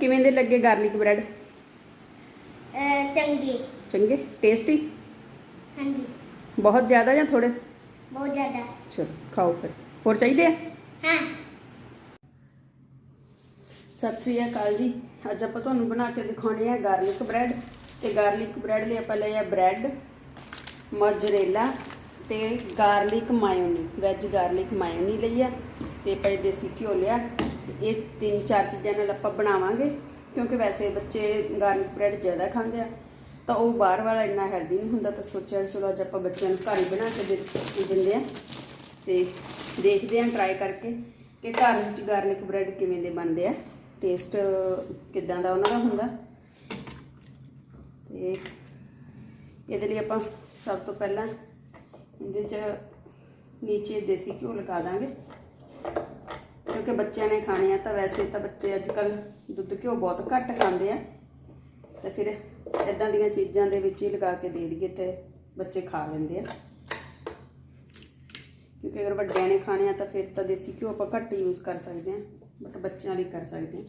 ਕਿਵੇਂ ਦੇ ਲੱਗੇ ਗਾਰਲਿਕ ਬ੍ਰੈਡ? ਅਹ ਚੰਗੀ। ਚੰਗੇ? ਟੇਸਟੀ? ਹਾਂਜੀ। ਬਹੁਤ ਜ਼ਿਆਦਾ ਜਾਂ ਥੋੜੇ ਬਹੁਤ ਜ਼ਿਆਦਾ। ਚਲੋ ਖਾਓ ਫਿਰ। ਹੋਰ ਚਾਹੀਦੇ ਆ? ਹਾਂ। ਸਤਿ ਸ੍ਰੀ ਅਕਾਲ ਜੀ। ਅੱਜ ਆਪਾਂ ਤੁਹਾਨੂੰ ਬਣਾ ਕੇ ਦਿਖਾਉਣੇ ਆ ਗਾਰਲਿਕ ਬ੍ਰੈਡ। ਤੇ ਗਾਰਲਿਕ ਬ੍ਰੈਡ ਲਈ ਆਪਾਂ ਲਿਆ ਬ੍ਰੈਡ ਮੋਜ਼ਰੇਲਾ ਤੇ garlic mayonnaise. Veg garlic mayonnaise ਲਈ ਆ। ਤੇ ਪਏ ਦੇਸੀ ਘਿਓ ਲਿਆ। ਇਹ ਤਿੰਨ ਚਾਰ ਚੀਜ਼ਾਂ ਨਾਲ ਆਪਾਂ ਬਣਾਵਾਂਗੇ, ਕਿਉਂਕਿ ਵੈਸੇ ਬੱਚੇ ਗਾਰਲਿਕ ਬ੍ਰੈਡ ਜ਼ਿਆਦਾ ਖਾਂਦੇ ਆ, ਤਾਂ ਉਹ ਬਾਹਰ ਵਾਲਾ ਇੰਨਾ ਹੈਲਦੀ ਨਹੀਂ ਹੁੰਦਾ, ਤਾਂ ਸੋਚਿਆ ਚਲੋ ਅੱਜ ਆਪਾਂ ਬੱਚਿਆਂ ਨੂੰ ਘਰ ਹੀ ਬਣਾ ਕੇ ਦੇ- ਦਿੰਦੇ ਆ। ਤੇ ਦੇਖਦੇ ਆਂ ਟਰਾਈ ਕਰਕੇ ਕਿ ਘਰ ਵਿੱਚ ਗਾਰਲਿਕ ਬ੍ਰੈਡ ਕਿਵੇਂ ਦੇ ਬਣਦੇ ਆ ਟੇਸਟ ਕਿਦਾਂ ਦਾ ਉਹਨਾਂ ਦਾ ਹੁੰਦਾ। ਤੇ ਇਹਦੇ ਲਈ ਆਪਾਂ ਸਭ ਤੋਂ ਪਹਿਲਾਂ ਇਹਦੇ 'ਚ ਨੀਚੇ ਦੇਸੀ ਘਿਓ ਲਗਾ ਦਾਂਗੇ। ਕਿਉਂਕਿ ਬੱਚਿਆਂ ਨੇ ਖਾਣੇ ਆ ਤਾਂ ਵੈਸੇ ਤਾਂ ਬੱਚੇ ਅੱਜ ਕੱਲ ਦੁੱਧ ਘਿਓ ਬਹੁਤ ਘੱਟ ਖਾਂਦੇ ਆ। ਤੇ ਫਿਰ ਇਦਾਂ ਦੀਆਂ ਚੀਜ਼ਾਂ ਦੇ ਵਿੱਚ ਹੀ ਲਗਾ ਕੇ ਦੇ ਦਈਏ ਤੇ ਬੱਚੇ ਖਾ ਲੈਂਦੇ ਆ। ਕਿਉਂਕਿ ਅਗਰ ਵੱਡਿਆਂ ਨੇ ਖਾਣੇ ਆ ਤਾਂ ਫਿਰ ਤਾਂ ਦੇਸੀ ਘਿਓ ਆਪਾਂ ਘੱਟ ਯੂਜ਼ ਕਰ ਸਕਦੇ ਆ ਬਟ ਬੱਚਿਆਂ ਲਈ ਕਰ ਸਕਦੇ ਆ।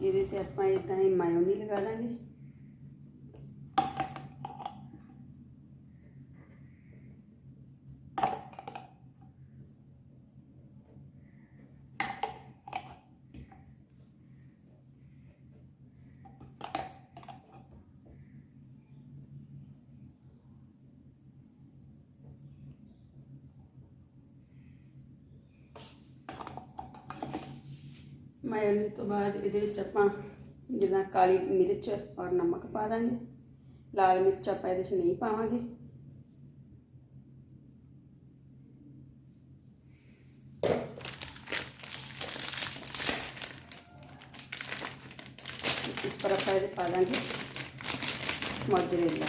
ਇਹਦੇ ਤੇ ਆਪਾਂ ਇਦਾਂ ਹੀ ਮਾਇਓਨੀ ਲਗਾ ਦਾਂਗੇ। ਮਾਇਓਨੀ ਤੋਂ ਬਾਅਦ ਇਹਦੇ ਵਿੱਚ ਆਪਾਂ ਜਿੱਦਾਂ ਕਾਲੀ ਮਿਰਚ ਔਰ ਨਮਕ ਪਾ ਦਾਂਗੇ। ਲਾਲ ਮਿਰਚ ਆਪਾਂ ਇਹਦੇ 'ਚ ਨਹੀਂ ਪਾਵਾਂਗੇ। ਉੱਪਰ ਆਪਾਂ ਇਹਦੇ ਪਾ ਦਾਂਗੇ ਮੋਜ਼ਰੇਲਾ।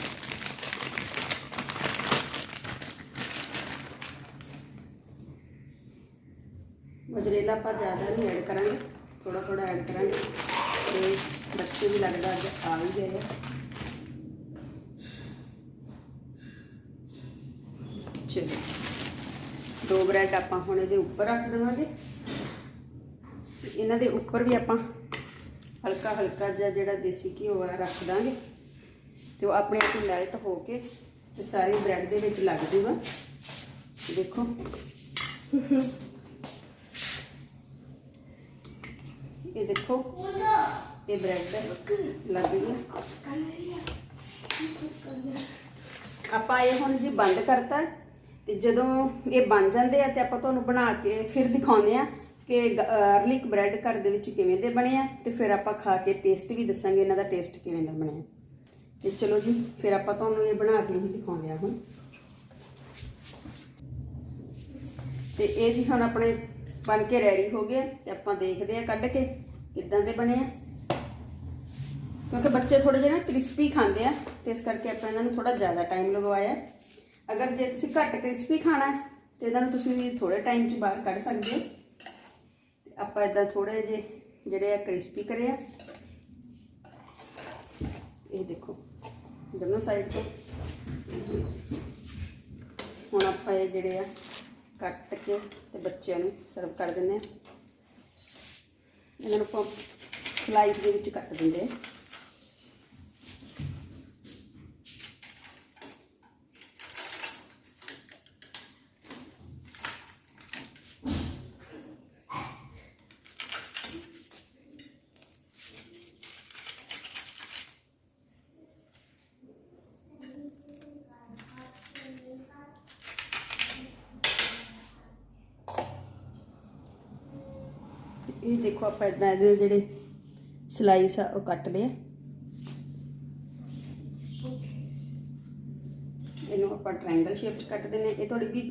ਮੋਜ਼ਰੇਲਾ ਆਪਾਂ ਜ਼ਿਆਦਾ ਨਹੀਂ ਐਡ ਕਰਾਂਗੇ। ਥੋੜਾ ਥੋੜਾ ਐਡ ਕਰਾਂਗੇ ਤੇ ਬੱਚੇ ਵੀ ਲੱਗਦਾ ਅੱਜ ਆ ਹੀ ਗਏ ਆ ਚਲੋ, ਦੋ ਬ੍ਰੈਡ ਆਪਾਂ ਹੁਣ ਇਹਦੇ ਉੱਪਰ ਰੱਖ ਦੇਵਾਂਗੇ। ਇਹਨਾਂ ਦੇ ਉੱਪਰ ਵੀ ਆਪਾਂ ਹਲਕਾ ਹਲਕਾ ਜਿਹਾ ਜਿਹੜਾ ਦੇਸੀ ਘਿਓ ਆ ਰੱਖ ਦਾਂਗੇ। ਤੇ ਉਹ ਆਪਣੇ ਆਪ ਹੀ ਮੈਲਟ ਹੋ ਕੇ ਤੇ ਸਾਰੇ ਬ੍ਰੈਡ ਦੇ ਵਿੱਚ ਲੱਗ ਜੂਗਾ। ਦੇਖੋ। ਇਹ ਦੇਖੋ, ਇਹ ਬ੍ਰੈਡ ਲੱਗ ਗਿਆ ਆਪਾਂ ਇਹ ਹੁਣ ਜੀ ਬੰਦ ਕਰਤਾ ਤੇ ਜਦੋਂ ਇਹ ਬਣ ਜਾਂਦੇ ਆ ਤੇ ਆਪਾਂ ਤੁਹਾਨੂੰ ਬਣਾ ਕੇ ਫਿਰ ਦਿਖਾਉਂਦੇ ਆ ਕਿ ਗਾਰਲਿਕ ਬ੍ਰੈਡ ਘਰ ਦੇ ਵਿੱਚ ਕਿਵੇਂ ਦੇ ਬਣੇ ਆ ਤੇ ਫਿਰ ਆਪਾਂ ਖਾ ਕੇ ਟੇਸਟ ਵੀ ਦੱਸਾਂਗੇ ਇਹਨਾਂ ਦਾ ਟੇਸਟ ਕਿਵੇਂ ਦਾ ਬਣਿਆ। ਤੇ ਚਲੋ ਜੀ, ਫਿਰ ਆਪਾਂ ਤੁਹਾਨੂੰ ਇਹ ਬਣਾ ਕੇ ਹੀ ਦਿਖਾਉਂਦੇ ਆ ਹੁਣ। ਤੇ ਇਹ ਜੀ ਹੁਣ ਆਪਣੇ ਬਣ ਕੇ ਰੈਡੀ ਹੋ ਗਏ ਤੇ ਆਪਾਂ ਦੇਖਦੇ ਆ ਕੱਢ ਕੇ। ਕਿੱਦਾਂ ਦੇ ਬਣੇ ਆ? ਕਿਉਂਕਿ ਬੱਚੇ ਥੋੜੇ ਜਿਹੇ ਨਾ ਕ੍ਰਿਸਪੀ ਖਾਂਦੇ ਆ, ਤੇ ਇਸ ਕਰਕੇ ਆਪਾਂ ਇਹਨਾਂ ਨੂੰ ਥੋੜਾ ਜ਼ਿਆਦਾ ਟਾਈਮ ਲਗਵਾਇਆ ਅਗਰ ਜੇ ਤੁਸੀਂ ਘੱਟ ਕ੍ਰਿਸਪੀ ਖਾਣਾ ਹੈ, ਤੇ ਇਹਨਾਂ ਨੂੰ ਤੁਸੀਂ ਥੋੜੇ ਟਾਈਮ 'ਚ ਬਾਹਰ ਕੱਢ ਸਕਦੇ ਹੋ। ਆਪਾਂ ਇਦਾਂ ਥੋੜੇ ਜਿਹੇ ਜਿਹੜੇ ਆ ਕ੍ਰਿਸਪੀ ਕਰੇ ਆ। ਇਹ ਦੇਖੋ, ਦੋਨੋਂ ਸਾਈਡ ਤੋਂ। ਹੁਣ ਆਪਾਂ ਇਹ ਜਿਹੜੇ ਆ ਕੱਟ ਕੇ ਤੇ ਬੱਚਿਆਂ ਨੂੰ ਸਰਵ ਕਰ ਦਿੰਦੇ ਆ। ਇਹਨਾਂ ਨੂੰ ਆਪਾਂ ਸਲਾਈਸ ਇਹ ਦੇਖੋ ਆਪਾਂ ਇਦਾਂ ਇਹਦੇ ਜਿਹੜੇ ਸਲਾਈਸ ਆ, ਉਹ ਕੱਟ ਲਏ ਇਹਨੂੰ ਆਪਾਂ ਟ੍ਰਾਇੰਗਲ ਸ਼ੇਪ ਚ ਕੱਟ ਦਿੰਨੇ ਇਹ ਥੋੜੀ ਜੀ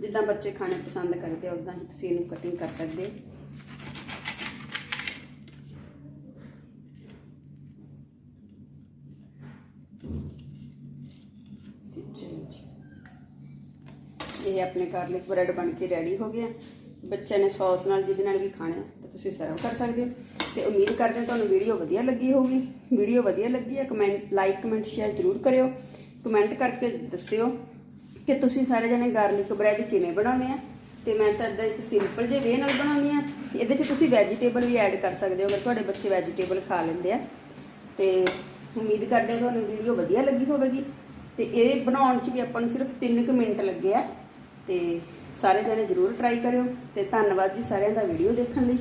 ਜਿੱਦਾਂ ਬੱਚੇ ਖਾਣੇ ਪਸੰਦ ਕਰਦੇ ਆ ਉਦਾਂ ਹੀ ਤੁਸੀਂ ਇਹਨੂੰ ਕਟਿੰਗ ਕਰ ਸਕਦੇ ਹੋ। ਇਹ ਆਪਣੇ ਗਾਰਲਿਕ ਬ੍ਰੈਡ ਬਣ ਕੇ ਰੈਡੀ ਹੋ ਗਿਆ। ਬੱਚਿਆਂ ਨੇ ਸੌਸ ਨਾਲ ਜਿਹਦੇ ਨਾਲ ਵੀ ਖਾਣਾ ਹੈ ਤਾਂ ਤੁਸੀਂ ਸਰਵ ਕਰ ਸਕਦੇ ਹੋ। ਤੇ ਉਮੀਦ ਕਰਦੇ ਹਾਂ ਤੁਹਾਨੂੰ ਵੀਡੀਓ ਵਧੀਆ ਲੱਗੀ ਹੋਊਗੀ। ਵੀਡੀਓ ਵਧੀਆ ਲੱਗੀ ਹੈ ਕਮੈਂਟ ਲਾਈਕ ਕਮੈਂਟ ਸ਼ੇਅਰ ਜ਼ਰੂਰ ਕਰਿਓ। ਕਮੈਂਟ ਕਰਕੇ ਦੱਸਿਓ ਕਿ ਤੁਸੀਂ ਸਾਰੇ ਜਣੇ ਗਾਰਲਿਕ ਬ੍ਰੈਡ ਕਿਵੇਂ ਬਣਾਉਂਦੇ ਆ। ਤੇ ਮੈਂ ਤਾਂ ਇਦਾਂ ਇੱਕ ਸਿੰਪਲ ਜਿਹੇ ਵੇ ਨਾਲ ਬਣਾਉਂਦੀ ਆ ਇਹਦੇ 'ਚ ਤੁਸੀਂ ਵੈਜੀਟੇਬਲ ਵੀ ਐਡ ਕਰ ਸਕਦੇ ਹੋ, ਅਗਰ ਤੁਹਾਡੇ ਬੱਚੇ ਵੈਜੀਟੇਬਲ ਖਾ ਲੈਂਦੇ ਆ। ਤੇ ਉਮੀਦ ਕਰਦੇ ਹਾਂ ਤੁਹਾਨੂੰ ਵੀਡੀਓ ਵਧੀਆ ਲੱਗੀ ਹੋਵੇਗੀ। ਤੇ ਇਹ ਬਣਾਉਣ 'ਚ ਵੀ ਆਪਾਂ ਨੂੰ ਸਿਰਫ 3 ਕੁ ਮਿੰਟ ਲੱਗੇ ਆ। ਤੇ ਸਾਰੇ ਜਣੇ ਜਰੂਰ ਟਰਾਈ ਕਰਿਓ ਤੇ ਧੰਨਵਾਦ ਜੀ ਸਾਰਿਆਂ ਦਾ ਵੀਡੀਓ ਦੇਖਣ ਲਈ।